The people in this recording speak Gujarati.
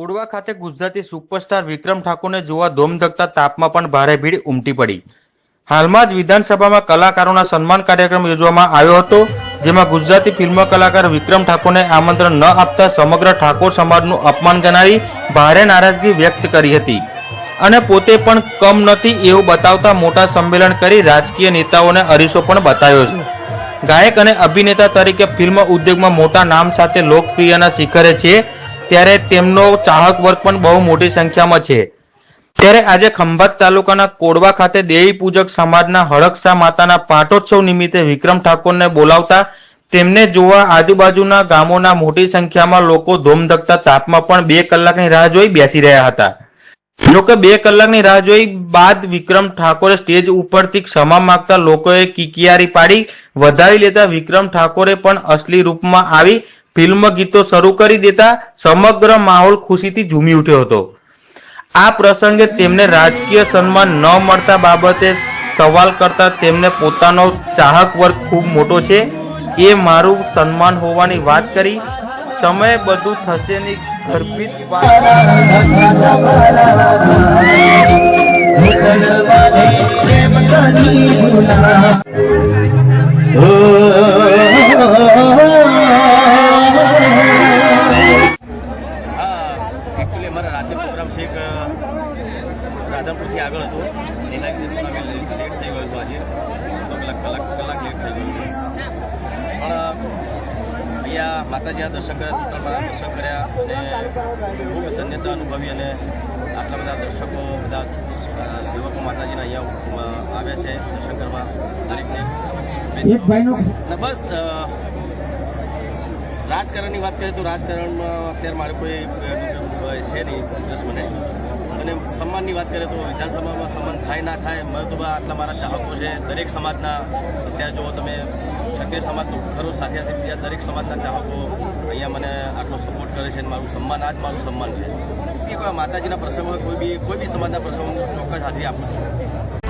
કોડવા ખાતે ગુજરાતી સુપરસ્ટાર વિક્રમ ઠાકોરને જોવા ધોમધકતા તાપમાં પણ ભારે ભીડ ઉમટી પડી. હાલમાં જ વિધાનસભામાં કલાકારોના સન્માન કાર્યક્રમ યોજવામાં આવ્યો હતો, જેમાં ગુજરાતી ફિલ્મ કલાકાર વિક્રમ ઠાકોરને આમંત્રણ ન આપતા સમગ્ર ઠાકોર સમાજનું અપમાન ગણાવી ભારે નારાજગી વ્યક્ત કરી હતી. અને પોતે પણ કમ નથી એવું બતાવતા મોટા સંમેલન કરી રાજકીય નેતાઓને અરીસો પણ બતાવ્યો છે. ગાયક અને અભિનેતા તરીકે ફિલ્મ ઉદ્યોગમાં મોટા નામ સાથે લોકપ્રિયના શિખરે છે. ત્યારે તેમનો ચાહક વર્ગ પણ બહુ મોટી સંખ્યામાં છે. ત્યારે આજે ખંભાત તાલુકાના કોડવા ખાતે દેવી પૂજક સમાજના હડકસા માતાના પાટોત્સવ નિમિત્તે વિક્રમ ઠાકોરને બોલાવતા તેમને જોવા આજુબાજુના ગામોના મોટી સંખ્યામાં લોકો ધોમધકતા તાપમાં પણ બે કલાકની રાહ જોઈ બેસી રહ્યા હતા. જોકે બે કલાકની રાહ જોઈ બાદ વિક્રમ ઠાકોરે સ્ટેજ ઉપરથી ક્ષમા માંગતા લોકોએ કિકિયારી પાડી વધાવી લેતા વિક્રમ ઠાકોરે પણ અસલી રૂપમાં આવી ફિલ્મ ગીતો શરૂ કરી દેતા સમગ્ર માહોલ ખુશીથી ઝૂમી ઉઠ્યો હતો. આ પ્રસંગે તેમને રાજકીય સન્માન ન મળતા બાબતે સવાલ કરતા તેમને પોતાનો ચાહક વર્ગ ખૂબ મોટો છે. એ મારું સન્માન હોવાની વાત કરી. સમય બધું થશે ની ગર્ભિત વાત. અમારા શેખ રાધનપુરથી આગળ હતો. એના લીધે અમે લેટ થઈ ગયો આજે. કલાક કલાક કલાક લેટ થઈ ગયું પણ અહીંયા માતાજીના દર્શન કર્યા દર્શન કર્યા અને ખૂબ ધન્યતા અનુભવી અને આટલા બધા દર્શકો બધા સેવકો માતાજીના અહીંયા આવ્યા છે દર્શન કરવા દરેકને. બસ રાજકારણની વાત કરીએ તો રાજકારણમાં અત્યારે મારે કોઈ છે નહીં દુશ્મને અને સન્માનની વાત કરીએ તો વિધાનસભામાં સન્માન થાય, ના થાય, મને તો આટલા મારા ચાહકો છે. દરેક સમાજના, અત્યારે જો તમે ક્ષત્રિય સમાજ તો ખરો સાથે સાથે બીજા દરેક સમાજના ચાહકો અહીંયા મને આટલો સપોર્ટ કરે છે અને મારું સન્માન આ જ મારું સન્માન છે. એ માતાજીના પ્રસંગો કોઈ બી કોઈ બી સમાજના પ્રસંગો હું ચોક્કસ હાજરી આપું છું.